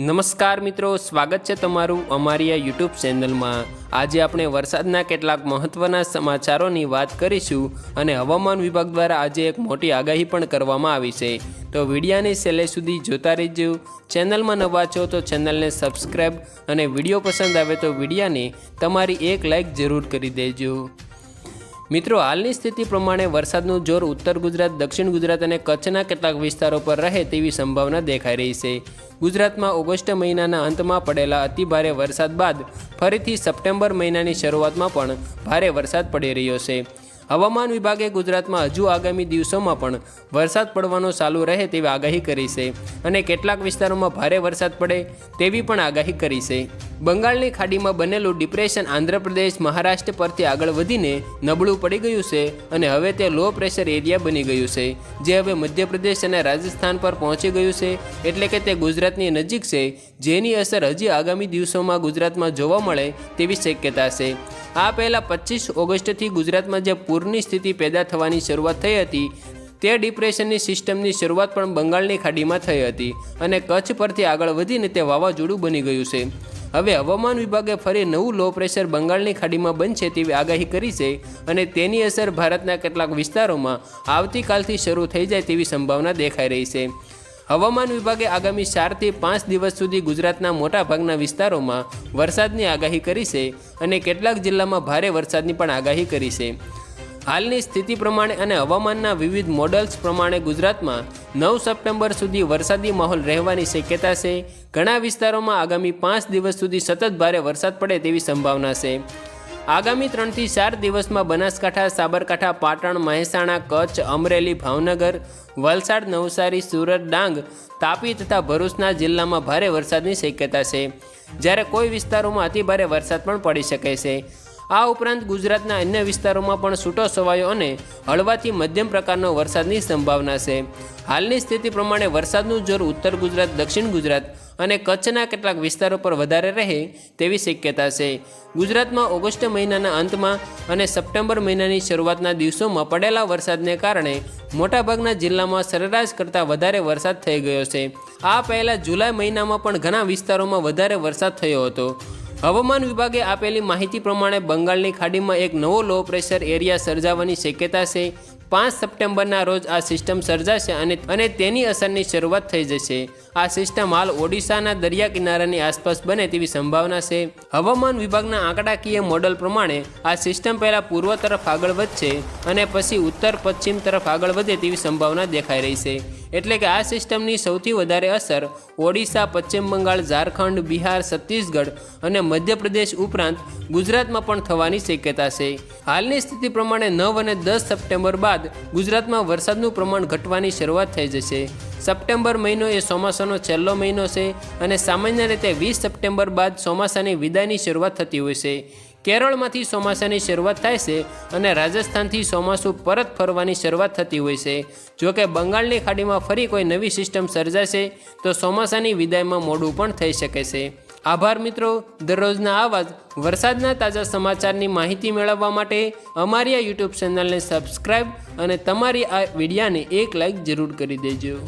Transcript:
નમસ્કાર મિત્રો, સ્વાગત છે તમારું અમારી આ યુટ્યુબ ચેનલમાં આજે આપણે વરસાદના કેટલાક મહત્ત્વના સમાચારોની વાત કરીશું અને હવામાન વિભાગ દ્વારા આજે એક મોટી આગાહી પણ કરવામાં આવી છે. તો વિડીયાની છેલ્લે સુધી જોતા રહેજો. ચેનલમાં નવા છો તો ચેનલને સબસ્ક્રાઈબ અને વીડિયો પસંદ આવે તો વિડીયાને તમારી એક લાઈક જરૂર કરી દેજો. મિત્રો, હાલની સ્થિતિ પ્રમાણે વરસાદનું જોર ઉત્તર ગુજરાત, દક્ષિણ ગુજરાત અને કચ્છના કેટલાક વિસ્તારો પર રહે તેવી સંભાવના દેખાઈ રહી છે. ગુજરાતમાં ઓગસ્ટ મહિનાના અંતમાં પડેલા અતિભારે વરસાદ બાદ ફરીથી સપ્ટેમ્બર મહિનાની શરૂઆતમાં પણ ભારે વરસાદ પડી રહ્યો છે. હવામાન વિભાગે ગુજરાતમાં હજુ આગામી દિવસોમાં પણ વરસાદ પડવાનો ચાલુ રહે તેવી આગાહી કરી છે અને કેટલાક વિસ્તારોમાં ભારે વરસાદ પડે તેવી પણ આગાહી કરી છે. બંગાળની ખાડીમાં બનેલું ડિપ્રેશન આંધ્રપ્રદેશ, મહારાષ્ટ્ર પરથી આગળ વધીને નબળું પડી ગયું છે અને હવે તે લો પ્રેશર એરિયા બની ગયું છે, જે હવે મધ્યપ્રદેશ અને રાજસ્થાન પર પહોંચી ગયું છે એટલે કે તે ગુજરાતની નજીક છે, જેની અસર હજી આગામી દિવસોમાં ગુજરાતમાં જોવા મળે તેવી શક્યતા છે. આ પહેલાં પચીસ ઓગસ્ટથી ગુજરાતમાં જે પૂરની સ્થિતિ પેદા થવાની શરૂઆત થઈ હતી, તે ડિપ્રેશનની સિસ્ટમની શરૂઆત પણ બંગાળની ખાડીમાં થઈ હતી અને કચ્છ પરથી આગળ વધીને તે વાવાઝોડું બની ગયું છે. હવે હવામાન વિભાગે ફરી નવું લો પ્રેશર બંગાળની ખાડીમાં બનશે તેવી આગાહી કરી છે અને તેની અસર ભારતના કેટલાક વિસ્તારોમાં આવતીકાલથી શરૂ થઈ જાય તેવી સંભાવના દેખાઈ રહી છે. હવામાન વિભાગે આગામી ચારથી પાંચ દિવસ સુધી ગુજરાતના મોટાભાગના વિસ્તારોમાં વરસાદની આગાહી કરી છે અને કેટલાક જિલ્લામાં ભારે વરસાદની પણ આગાહી કરી છે. હાલની સ્થિતિ પ્રમાણે અને હવામાનના વિવિધ મોડલ્સ પ્રમાણે ગુજરાતમાં નવ સપ્ટેમ્બર સુધી વરસાદી માહોલ રહેવાની શક્યતા છે. ઘણા વિસ્તારોમાં આગામી પાંચ દિવસ સુધી સતત ભારે વરસાદ પડે તેવી સંભાવના છે. આગામી ત્રણથી ચાર દિવસમાં બનાસકાંઠા, સાબરકાંઠા, પાટણ, મહેસાણા, કચ્છ, અમરેલી, ભાવનગર, વલસાડ, નવસારી, સુરત, ડાંગ, તાપી તથા ભરૂચના જિલ્લામાં ભારે વરસાદની શક્યતા છે. જ્યારે કોઈ વિસ્તારોમાં અતિભારે વરસાદ પણ પડી શકે છે. આ ઉપરાંત ગુજરાતના અન્ય વિસ્તારોમાં પણ છૂટો છવાયો અને હળવાથી મધ્યમ પ્રકારનો વરસાદની સંભાવના છે. હાલની સ્થિતિ પ્રમાણે વરસાદનું જોર ઉત્તર ગુજરાત, દક્ષિણ ગુજરાત અને કચ્છના કેટલાક વિસ્તારો પર વધારે રહે તેવી શક્યતા છે. ગુજરાતમાં ઓગસ્ટ મહિનાના અંતમાં અને સપ્ટેમ્બર મહિનાની શરૂઆતના દિવસોમાં પડેલા વરસાદને કારણે મોટાભાગના જિલ્લામાં સરેરાશ કરતાં વધારે વરસાદ થઈ ગયો છે. આ પહેલાં જુલાઈ મહિનામાં પણ ઘણા વિસ્તારોમાં વધારે વરસાદ થયો હતો. હવામાન વિભાગે આપેલી માહિતી પ્રમાણે બંગાળની ખાડીમાં એક નવો લો પ્રેશર એરિયા સર્જાવાની શક્યતા છે. પાંચ સપ્ટેમ્બરના રોજ આ સિસ્ટમ સર્જાશે અને અને તેની અસરની શરૂઆત થઈ જશે. આ સિસ્ટમ હાલ ઓડિશાના દરિયા કિનારાની આસપાસ બને તેવી સંભાવના છે. હવામાન વિભાગના આંકડાકીય મોડલ પ્રમાણે આ સિસ્ટમ પહેલાં પૂર્વ તરફ આગળ વધશે અને પછી ઉત્તર પશ્ચિમ તરફ આગળ વધે તેવી સંભાવના દેખાઈ રહી છે. એટલે કે આ સિસ્ટમની સૌથી વધારે અસર ઓડિશા, પશ્ચિમ બંગાળ, ઝારખંડ, બિહાર, છત્તીસગઢ અને મધ્યપ્રદેશ ઉપરાંત ગુજરાતમાં પણ થવાની શક્યતા છે. હાલની સ્થિતિ પ્રમાણે નવ અને દસ સપ્ટેમ્બર બાદ ગુજરાતમાં વરસાદનું પ્રમાણ ઘટવાની શરૂઆત થઈ જશે. સપ્ટેમ્બર મહિનો એ ચોમાસાનો છેલ્લો મહિનો છે અને સામાન્ય રીતે વીસ સપ્ટેમ્બર બાદ ચોમાસાની વિદાયની શરૂઆત થતી હોય છે. કેરળમાંથી ચોમાસાની શરૂઆત થાય છે અને રાજસ્થાનથી ચોમાસું પરત ફરવાની શરૂઆત થતી હોય છે. જોકે બંગાળની ખાડીમાં ફરી કોઈ નવી સિસ્ટમ સર્જાશે, તો ચોમાસાની વિદાયમાં મોડું પણ થઈ શકે છે. આભાર મિત્રો, દરરોજના આવા જ વરસાદના તાજા સમાચારની માહિતી મેળવવા માટે અમારી આ યુટ્યુબ ચેનલને સબસ્ક્રાઈબ અને તમારી આ વિડીયાને એક લાઈક જરૂર કરી દેજો.